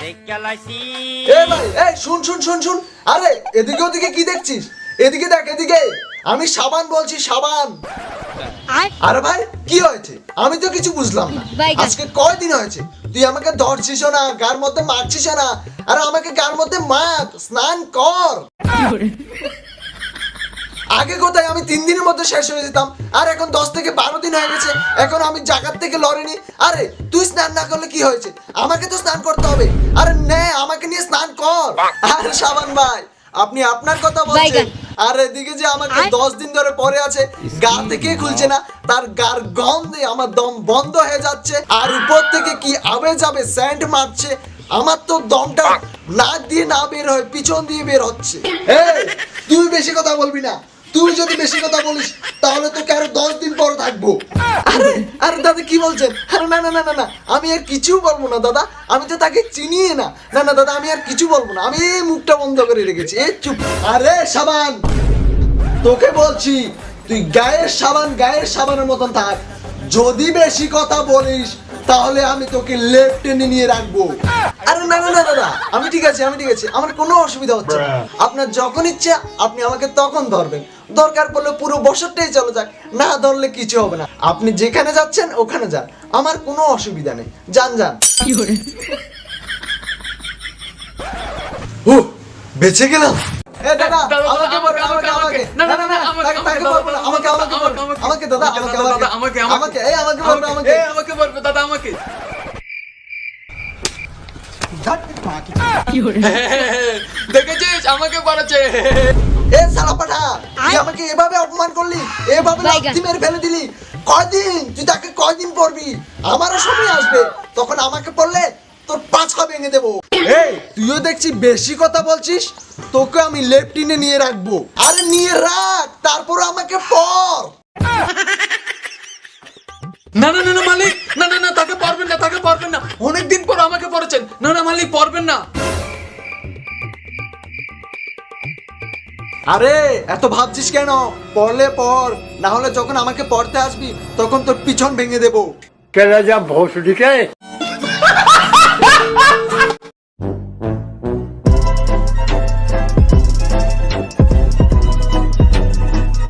দেখে লাইছি। এ ভাই এই শুন শুন শুন শুন। আরে এদিকে ওদিকে কি দেখছিস? এদিকে দেখ এদিকে। আমি সাবান বলছি সাবান। আরে? ভাই কি হয়েছে? আমি তো কিছু বুঝলাম না। আজকে কয়দিন হয়েছে? তুই আমাকে ধরছিস না গার মধ্যে মারছিস না। আর আমাকে গার মধ্যে মার স্নান কর? আগে কোথায় আমি তিন দিনের মধ্যে শেষ হয়ে যেতাম? আর এখন দশ থেকে বারো দিন হয়ে গেছে। এখন আমি জায়গার থেকে লড়িনি। আরে তুই স্নান না করলে কি হয়েছে? আমাকে তো স্নান করতে হবে। আরে নে আমাকে নিয়ে স্নান কর। আরে সাবান ভাই আপনি আপনার কথা বলছেন। আর এদিকে যে আমাকে দশ দিন ধরে পরে আছে গা থেকে খুলছে না তার গার গন্ধে আমার দম বন্ধ হয়ে যাচ্ছে। আর উপর থেকে কি আবে যাবে স্যান্ড মারছে। আমার তো দমটা নাক দিয়ে না বের হয় পিছন দিয়ে বের হচ্ছে। এই! তুই বেশি কথা বলবি না। তুই যদি বেশি কথা বলিস তাহলে তোকে আরও দশ দিন পর থাকব। আরে আরে দাদা কি বলছেন? আরে না না না না না আমি আর কিছু বলব না দাদা। আমি তো তাকে চিনি না। না না দাদা আমি আর কিছু বলব না। আমি এই মুখটা বন্ধ করে রেখেছি এই চুপ। আরে সাবান! তোকে বলছি তুই গায়ের সাবান গায়ের সাবানের মতন থাক। যদি বেশি কথা বলিস তাহলে আমি তোকে লেফট টেনে নিয়ে রাখব। আরে না না না দাদা আমি ঠিক আছে আমি ঠিক আছে। আমার কোনো অসুবিধা হচ্ছে না। আপনার যখন ইচ্ছা আপনি আমাকে তখন ধরবেন। দরকার পড়লে পুরো বছরটাই চলে যাক। না ধরলে কিছু হবে না। আপনি যেখানে যাচ্ছেন ওখানে যান। আমার কোনো অসুবিধা নেই। যান যান। উহ, বেঁচে গেলাম? এ দাদা দাদা, আমাকে আমাকে আমাকে না না না আমাকে, না, দাদা, আমাকে আমাকে, আমাকে আমাকে আমাকে। আমাকে, আমাকে, আমাকে এই আমাকে বলবেন আমাকে এ, আমাকে বলবে দাদা আমাকে দেখেছিস? আমাকে করেছে এ পাঠা তুই আমাকে এভাবে অপমান করলি? এভাবে। লাথি মেরে ফেলে দিলি? কয়দিন? তুই তাকে কয়দিন পড়বি? আমারও সময় আসবে। তখন আমাকে পড়লে তোর পাছা ভেঙে দেবো। এই তুইও দেখছি বেশি কথা বলছিস। তোকে আমি লেফটিনে নিয়ে রাখব। আরে নিয়ে রাখ তারপর আমাকে পড়। না না না না তাকে পারবেন না। অনেকদিন পর আমাকে পড়েছেন। না না মালিক পারবেন না। আরে এত ভাবছিস কেন? পড়লে পর না হলে যখন আমাকে পড়তে আসবি তখন তোর পিছন ভেঙে দেব। কেলা যা ভৌসুডিকে?